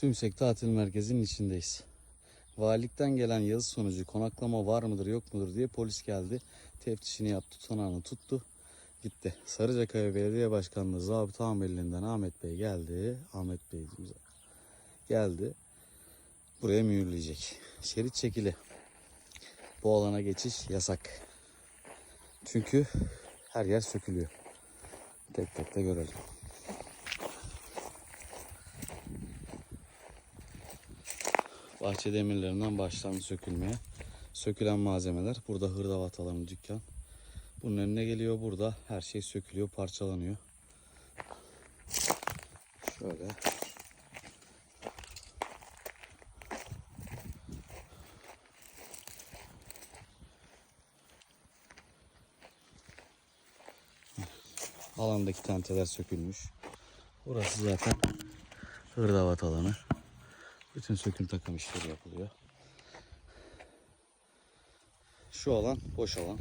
Tümsek Tatil Merkezi'nin içindeyiz. Valilikten gelen yazı sonucu konaklama var mıdır yok mudur diye polis geldi. Teftişini yaptı, tutanağını tuttu. Gitti. Sarıcakaya Belediye Başkanlığı Zabıta Amirliğinden Ahmet Bey geldi. Ahmet Bey geldi. Buraya mühürleyecek. Şerit çekili. Bu alana geçiş yasak. Çünkü her yer sökülüyor. Tek tek de görelim. Bahçe demirlerinden başlandı sökülmeye. Sökülen malzemeler. Burada hırdavat alanı dükkan. Bunun önüne geliyor. Burada her şey sökülüyor, parçalanıyor. Şöyle. Alandaki tenteler sökülmüş. Burası zaten hırdavat alanı. Bütün söküm takım işleri yapılıyor. Şu alan boş alan.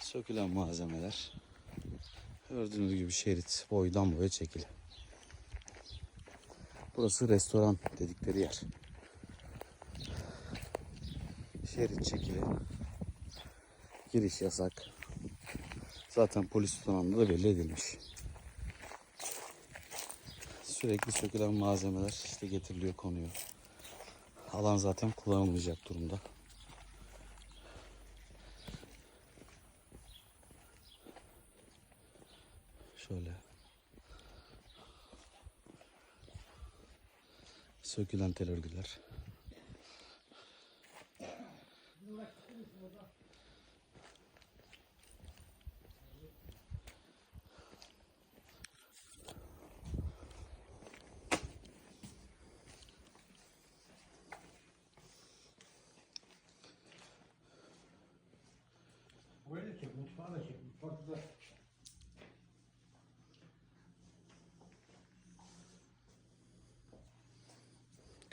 Sökülen malzemeler. Gördüğünüz gibi şerit boydan boya çekili. Burası restoran dedikleri yer. Şerit çekili. Giriş yasak. Zaten polis tutanağında da belli edilmiş. Sürekli sökülen malzemeler işte getiriliyor konuyor. Alan zaten kullanılmayacak durumda. Şöyle. Sökülen tel örgüler.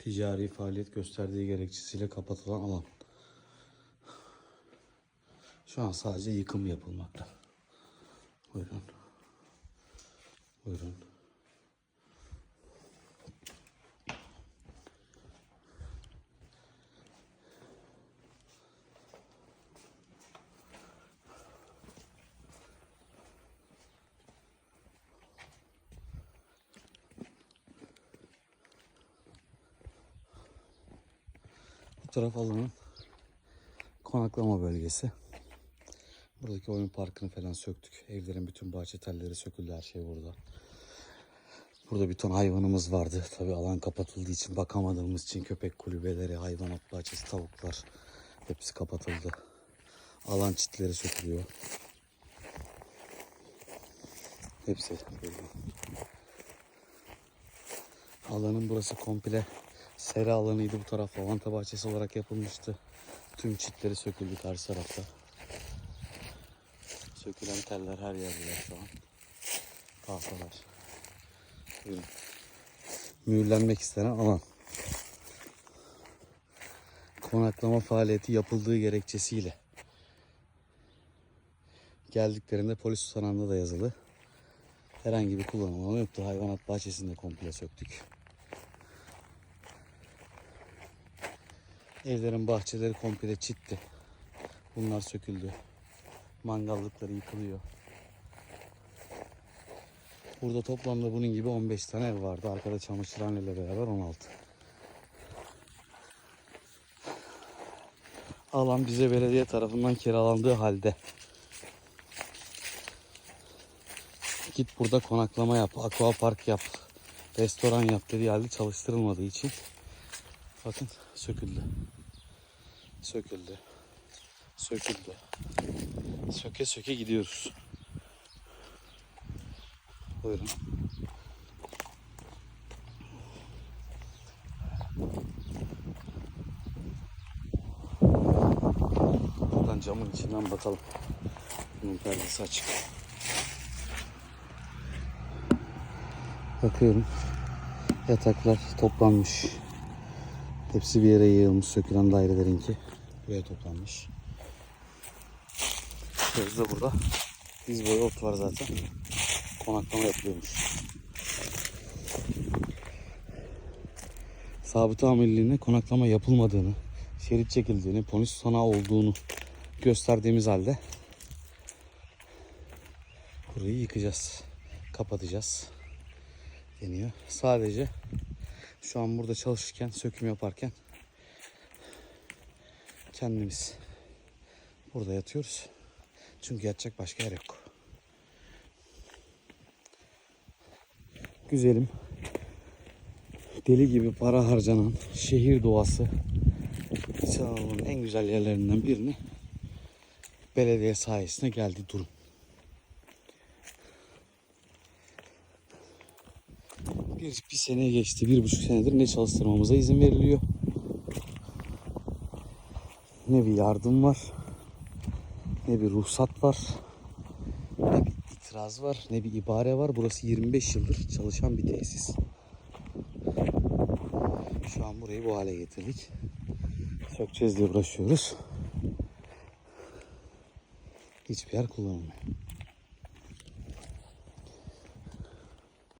Ticari faaliyet gösterdiği gerekçesiyle kapatılan alan. Şu an sadece yıkım yapılmakta. Buyurun. Buyurun. Taraf alanın konaklama bölgesi. Buradaki oyun parkını falan söktük. Evlerin bütün bahçe telleri söküldü. Her şey burada. Burada bir ton hayvanımız vardı. Tabii alan kapatıldığı için bakamadığımız için köpek kulübeleri, hayvanat bahçesi, tavuklar hepsi kapatıldı. Alan çitleri sökülüyor. Hepsi. Alanın burası komple sera alanıydı bu taraf. Lavanta bahçesi olarak yapılmıştı. Tüm çitleri söküldü karşı tarafta. Sökülen teller her yerde şu an. Tahtalar. Buyurun. Mühürlenmek istenen alan. Konaklama faaliyeti yapıldığı gerekçesiyle. Geldiklerinde polis tutanağında da yazılı. Herhangi bir kullanım yoktu. Hayvanat bahçesini de komple söktük. Evlerin bahçeleri komple çitti. Bunlar söküldü. Mangallıkları yıkılıyor. Burada toplamda bunun gibi 15 tane ev vardı. Arkada çamaşırhaneyle beraber 16. Alan bize belediye tarafından kiralandığı halde. Git burada konaklama yap, aqua park yap, restoran yap dediği halde çalıştırılmadığı için bakın söküldü. Söküldü. Söküldü. Söke söke gidiyoruz. Buyurun. Buradan camın içinden bakalım. Bunun perdesi açık. Bakıyorum. Yataklar toplanmış. Hepsi bir yere yığılmış sökülen dairelerinki. Buraya toplanmış. Şurada burada diz boyu ot var zaten. konaklama yapılıyormuş. Sabıta amirliğine konaklama yapılmadığını, şerit çekildiğini, polis sanağı olduğunu gösterdiğimiz halde burayı yıkacağız, kapatacağız deniyor. Sadece şu an burada çalışırken, söküm yaparken kendimiz burada yatıyoruz. Çünkü yatacak başka yer yok. Güzelim. Deli gibi para harcanan şehir doğası İstanbul'un en güzel yerlerinden birini belediye sayesinde geldi durum. Bir, bir sene geçti, bir buçuk senedir ne çalıştırmamıza izin veriliyor. Ne bir yardım var, ne bir ruhsat var, ne bir itiraz var, ne bir ibare var. Burası 25 yıldır çalışan bir tesis. Şu an burayı bu hale getirdik. Sökeceğiz diye uğraşıyoruz. Hiçbir yer kullanılmıyor.